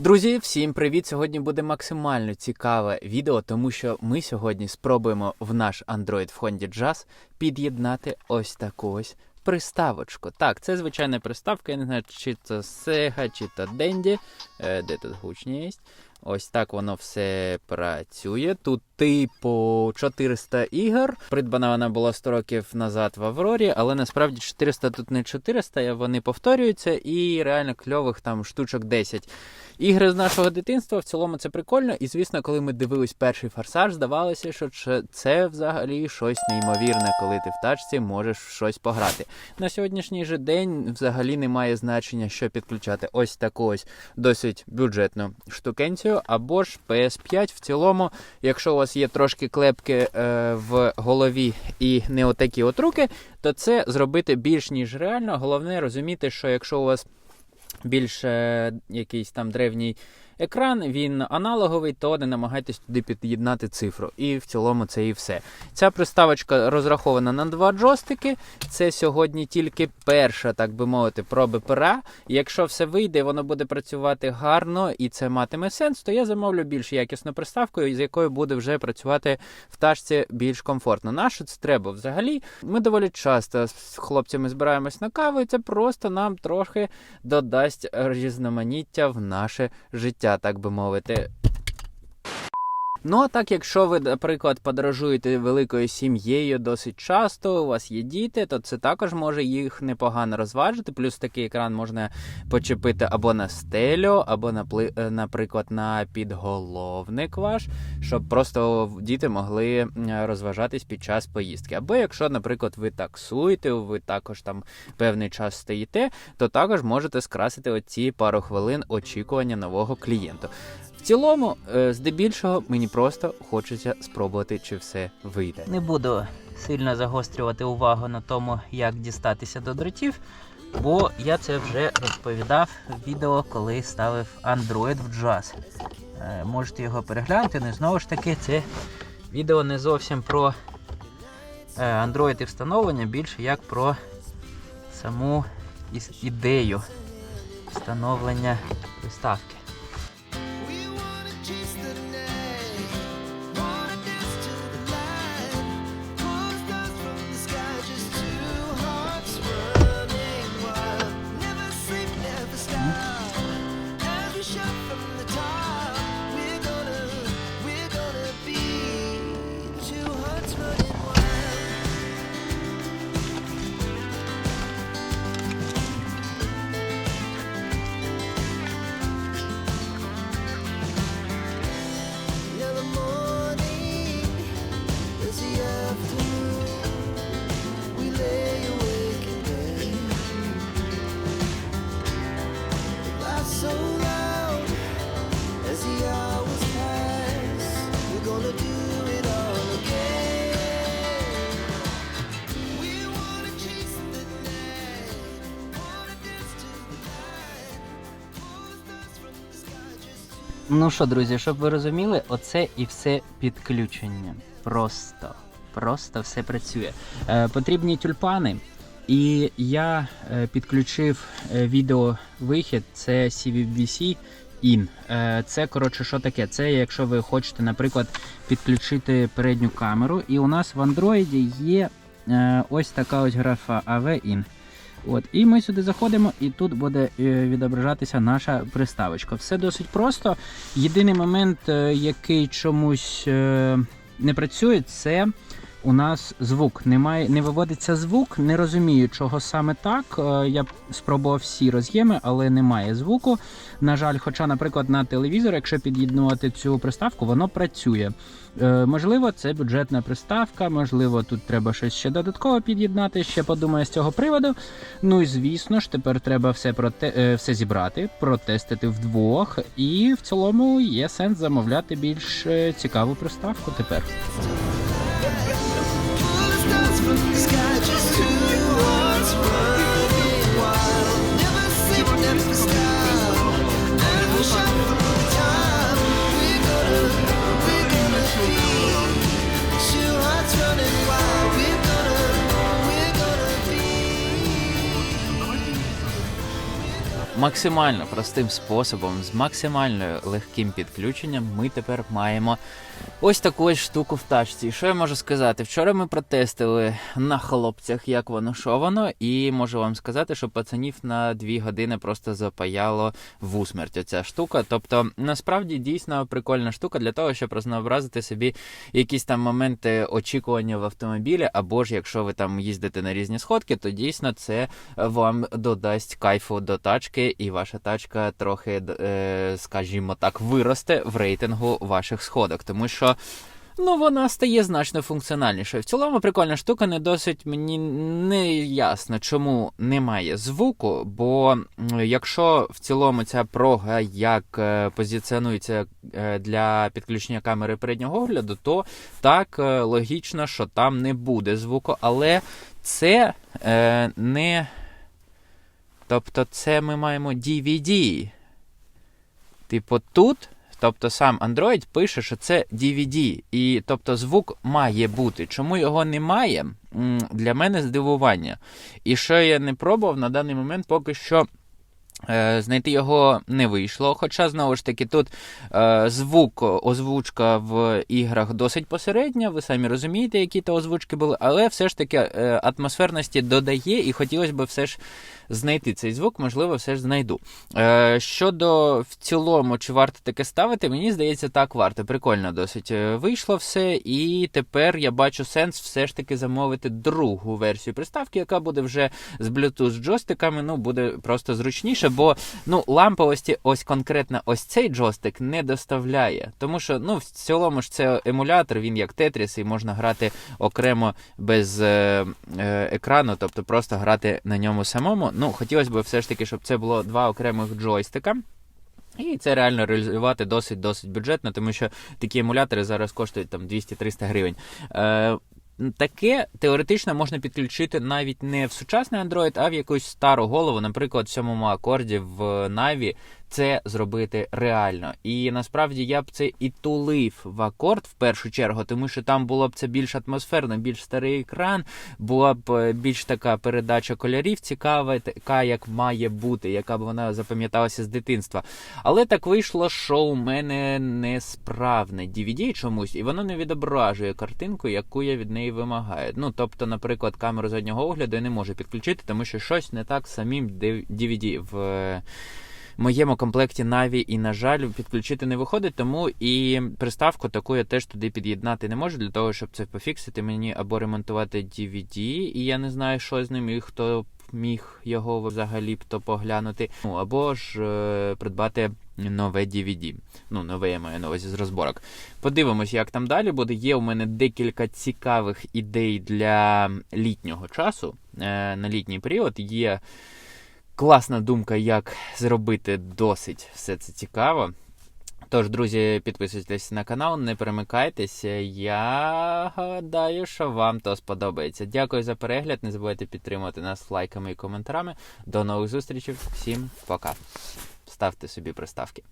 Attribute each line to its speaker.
Speaker 1: Друзі, всім привіт! Сьогодні буде максимально цікаве відео, тому що ми сьогодні спробуємо в наш Android в Honda Jazz під'єднати ось таку ось приставочку. Так, це звичайна приставка, я не знаю, чи то Sega, чи то Dendy. Е, де тут гучність? Ось так воно все працює. Тут типу 400 ігор. Придбана вона була 100 років назад в Аврорі, але насправді 400 тут не 400, вони повторюються, і реально кльових там штучок 10. Ігри з нашого дитинства в цілому це прикольно. І звісно, коли ми дивились перший форсаж, здавалося, що це- взагалі щось неймовірне, коли ти в тачці можеш щось пограти. На сьогоднішній же день взагалі немає значення, що підключати ось таку ось досить бюджетну штукенцію, або ж PS5 в цілому, якщо у вас є трошки клепки е, в голові і не отакі от руки, то це зробити більш ніж реально. Головне розуміти, що якщо у вас більш е, якийсь там древній екран, він аналоговий, то не намагайтесь туди під'єднати цифру. І в цілому це і все. Ця приставочка розрахована на два джойстики. Це сьогодні тільки перша, так би мовити, проби пера. Якщо все вийде, воно буде працювати гарно і це матиме сенс, то я замовлю більш якісну приставку, з якою буде вже працювати в тачці більш комфортно. Нащо це треба взагалі? Ми доволі часто з хлопцями збираємось на каву, і це просто нам трохи додасть різноманіття в наше життя, так би мовити. Ну, а так, якщо ви, наприклад, подорожуєте великою сім'єю досить часто, у вас є діти, то це також може їх непогано розважити. Плюс такий екран можна почепити або на стелю, або, напли- е, наприклад, на підголовник ваш, щоб просто діти могли розважатись під час поїздки. Або якщо, наприклад, ви таксуєте, ви також там певний час стоїте, то також можете скрасити оці пару хвилин очікування нового клієнта. В цілому, е, здебільшого, мені просто хочеться спробувати, чи все вийде.
Speaker 2: Не буду сильно загострювати увагу на тому, як дістатися до дротів, бо я це вже розповідав в відео, коли ставив Android в Jazz. Е, Можете його переглянути, ну і знову ж таки, це відео не зовсім про е, Android і встановлення, більше як про саму ідею встановлення приставки. Ну що, друзі, щоб ви розуміли, оце і все підключення. Просто, просто все працює. Е, потрібні тюльпани. І я е, підключив е, відеовихід, це CVBC IN. Е, це коротше, що таке? Це якщо ви хочете, наприклад, підключити передню камеру. І у нас в Android є ось така ось графа AV IN. От, і ми сюди заходимо, і тут буде е, відображатися наша приставочка. Все досить просто. Єдиний момент, е, який чомусь е, не працює, це у нас звук. Немає, не виводиться звук. Не розумію, чого саме так. Е, Я спробував всі роз'єми, але немає звуку. На жаль, хоча, наприклад, на телевізор, якщо під'єднувати цю приставку, воно працює. Е, можливо, це бюджетна приставка, можливо, тут треба щось ще додатково під'єднати. Ще подумаю з цього приводу. Ну і звісно ж, тепер треба все проте е, все зібрати, протестити вдвох, і в цілому є сенс замовляти більш цікаву приставку тепер.
Speaker 1: Максимально простим способом, з максимально легким підключенням, ми тепер маємо ось таку ось штуку в тачці. І Що я можу сказати? Вчора ми протестили на хлопцях, як воно що воно, і можу вам сказати, що пацанів на дві години просто запаяло в усмерть оця штука. Тобто, насправді дійсно прикольна штука для того, щоб рознообразити собі якісь там моменти очікування в автомобілі, або ж якщо ви там їздите на різні сходки, то дійсно це вам додасть кайфу до тачки, і ваша тачка трохи, е, скажімо так, виросте в рейтингу ваших сходок, тому що. Ну, вона стає значно функціональнішою. В цілому прикольна штука, не досить мені не ясно, чому немає звуку, бо якщо в цілому ця прога як е, позиціонується е, для підключення камери переднього огляду, то так е, логічно, що там не буде звуку, але це е, не. Тобто, це ми маємо DVD. Типу, тут. Тобто сам Android пише, що це DVD, і тобто звук має бути. Чому його немає? Для мене здивування. І що я не пробував на даний момент, поки що знайти його не вийшло. Хоча, знову ж таки, тут е, звук, озвучка в іграх досить посередня, ви самі розумієте, які то озвучки були, але все ж таки е, атмосферності додає, і хотілося б все ж знайти цей звук, можливо, все ж знайду. Е, щодо в цілому, чи варто таке ставити, мені здається, так варто. Прикольно досить е, вийшло все, і тепер я бачу сенс все ж таки замовити другу версію приставки, яка буде вже з Bluetooth джойстиками, ну буде просто зручніше, бо ну ламповості, ось конкретно ось цей джойстик не доставляє. Тому що ну в цілому ж це емулятор, він як Тетріс, і можна грати окремо без е, е, екрану, тобто просто грати на ньому самому. Ну, хотілося б все ж таки, щоб це було два окремих джойстика. І це реально реалізувати досить досить бюджетно, тому що такі емулятори зараз коштують там 200-300 гривень. Е, Таке теоретично можна підключити навіть не в сучасний Android, а в якусь стару голову, наприклад, в сьомому акорді в Navі це зробити реально. І насправді я б це і тулив в акорд в першу чергу, тому що там було б це більш атмосферно, більш старий екран, була б е, більш така передача кольорів цікава, така як має бути, яка б вона запам'яталася з дитинства. Але так вийшло, що у мене несправне DVD чомусь, і воно не відображує картинку, яку я від неї вимагаю. Ну, тобто, наприклад, камеру заднього огляду я не можу підключити, тому що щось не так самим DVD в. Моєму комплекті Na'Vi і, на жаль, підключити не виходить, тому і приставку таку я теж туди під'єднати не можу для того, щоб це пофіксити мені або ремонтувати DVD, і я не знаю, що з ним, і хто міг його взагалі то поглянути. Ну або ж е, придбати нове DVD. Ну, нове я маю на увазі з розборок. Подивимось, як там далі буде. Є у мене декілька цікавих ідей для літнього часу. Е, на літній період є класна думка, як зробити досить все це цікаво. Тож, друзі, підписуйтесь на канал, не перемикайтеся. Я гадаю, що вам то сподобається. Дякую за перегляд. Не забувайте підтримувати нас лайками і коментарами. До нових зустрічей. Всім пока. Ставте собі приставки.